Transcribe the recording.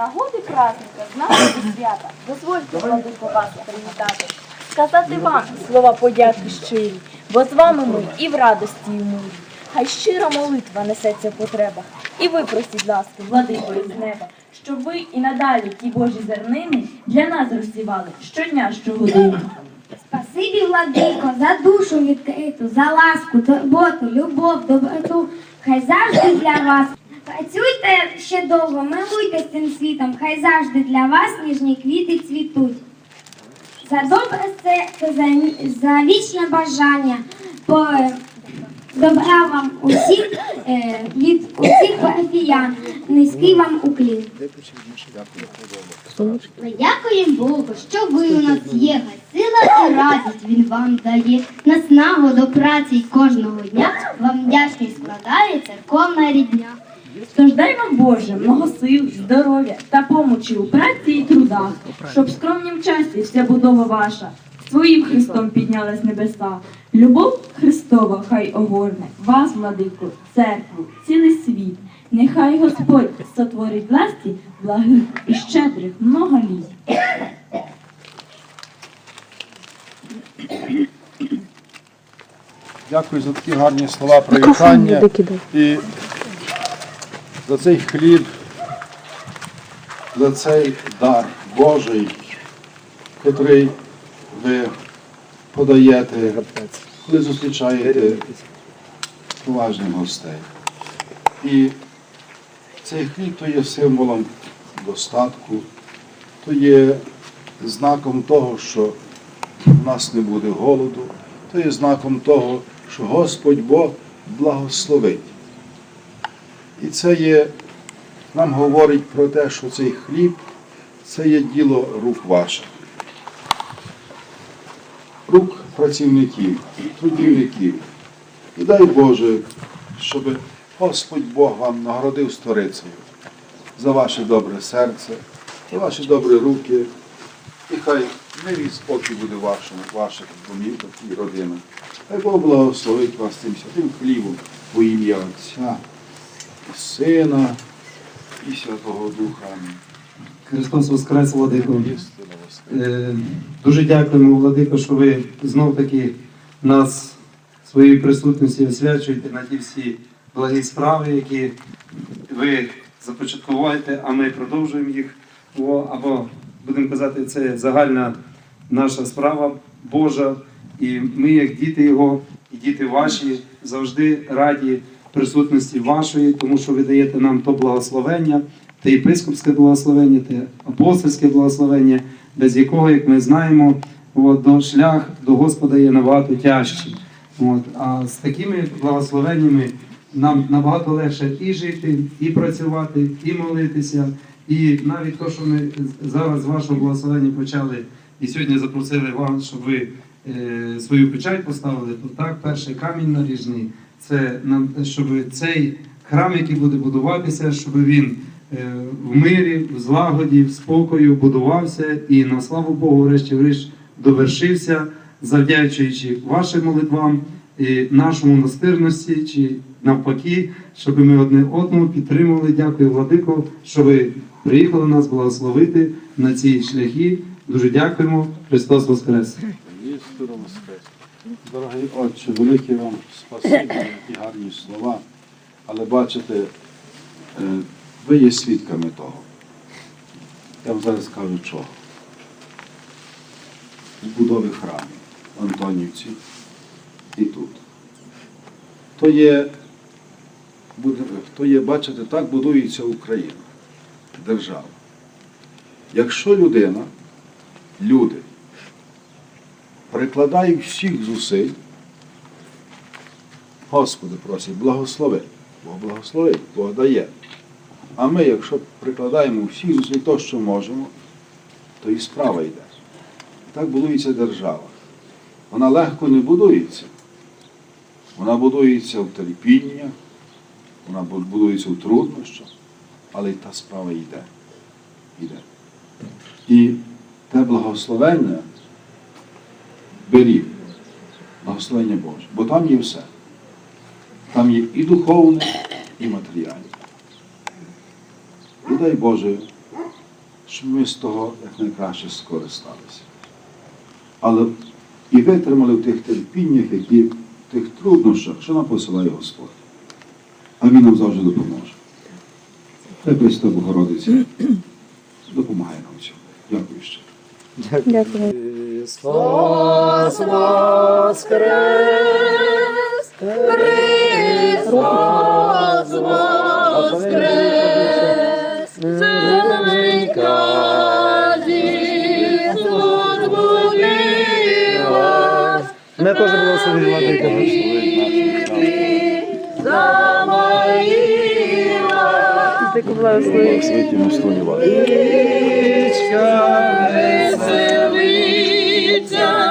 Нагоди праздника, знаки свята, дозвольте владико вас привітати, сказати вам слова подяки щирі, бо з вами ми і в радості, і в мирі. Хай щира молитва несеться в потребах, і ви просіть ласки, владико із неба, щоб ви і надалі ті Божі зернини для нас розсівали щодня, щогодини. Спасибі, владико, за душу відкриту, за ласку, турботу, любов, доброту. Хай завжди для вас. Працюйте ще довго, милуйтесь цим світом, хай завжди для вас ніжні квіти цвітуть. За добре серце, за, за вічне бажання, по добра вам усім е, від усіх парафіян. Низький вам уклін. Дякуємо Богу, що ви у нас є. Хай сила і радість він вам дає. Наснагу до праці кожного дня. Вам вдячність складає церковна рідня. Тож дай вам Боже много сил, здоров'я та помочі у праці і трудах, щоб в скромнім часі вся будова ваша своїм Христом підняла з небеса. Любов Христова хай огорне вас, владику, церкву, цілий світ. Нехай Господь сотворить власті благих і щедрих много літ. Дякую за такі гарні слова привітання і за цей хліб, за цей дар Божий, котрий ви подаєте, коли зустрічаєте поважних гостей. І цей хліб то є символом достатку, то є знаком того, що в нас не буде голоду, то є знаком того, що Господь Бог благословить. І це є, нам говорить про те, що цей хліб це є діло рук ваших, рук працівників, трудівників. І дай Боже, щоб Господь Бог вам нагородив сторицею за ваше добре серце, за ваші добрі руки. І хай мир і спокій буде в вашому, в ваших домівках і родинах. Хай Бог благословить вас цим святим хлібом во ім'я Отця, і Сина, і Святого Духа. Христос Воскрес, Владико. Е, Дуже дякуємо, Владико, що ви знов таки нас своєю присутністю освячуєте на ті всі благі справи, які ви започаткуваєте, а ми продовжуємо їх. Або, будемо казати, це загальна наша справа Божа. І ми, як діти Його, і діти ваші, завжди раді присутності вашої, тому що ви даєте нам то благословення, те єпископське благословення, те апостольське благословення, без якого, як ми знаємо, от, до шлях до Господа є набагато тяжчий. От, а з такими благословеннями нам набагато легше і жити, і працювати, і молитися. І навіть те, що ми зараз з вашого благословення почали, і сьогодні запросили вас, щоб ви е, свою печать поставили, то так, перший камінь наріжний, це щоб цей храм, який буде будуватися, щоб він е, в мирі, в злагоді, в спокою будувався і на славу Богу, врешті-решт, довершився, завдячуючи вашим молитвам і нашому настирності, чи навпаки, щоб ми одне одного підтримували. Дякую, Владико, що ви приїхали нас благословити на ці шляхи. Дуже дякуємо. Христос Воскрес! Дорогий Отче, велике вам спасибі ті гарні слова. Але бачите, е, ви є свідками того. Я вам зараз скажу чого. Будови храмів в Антонівці і тут. То є, то є, бачите, так будується Україна, держава. Якщо людина, люди, прикладають всіх зусиль, Господи просить, благослови. Бог благословить, Бог дає. А ми, якщо прикладаємо всіх зусиль то, що можемо, то і справа йде. Так будується держава. Вона легко не будується. Вона будується в терпіннях, вона будується в труднощах, але й та справа йде. йде. І те благословення беріть, благословення Боже, бо там є все. Там є і духовне, і матеріальне. І дай Боже, щоб ми з того якнайкраще скористалися. Але і витримали в тих терпіннях, які в тих труднощах, що нам посилає Господь. А Він нам завжди допоможе. Хай Пресвята Богородиця допомагає нам цьому. Дякую ще. Христос воскрес! Христос воскрес! Земелька Ісус будила, Мене теж було собі владика. замаїла, Святім створювати. веселиться, done.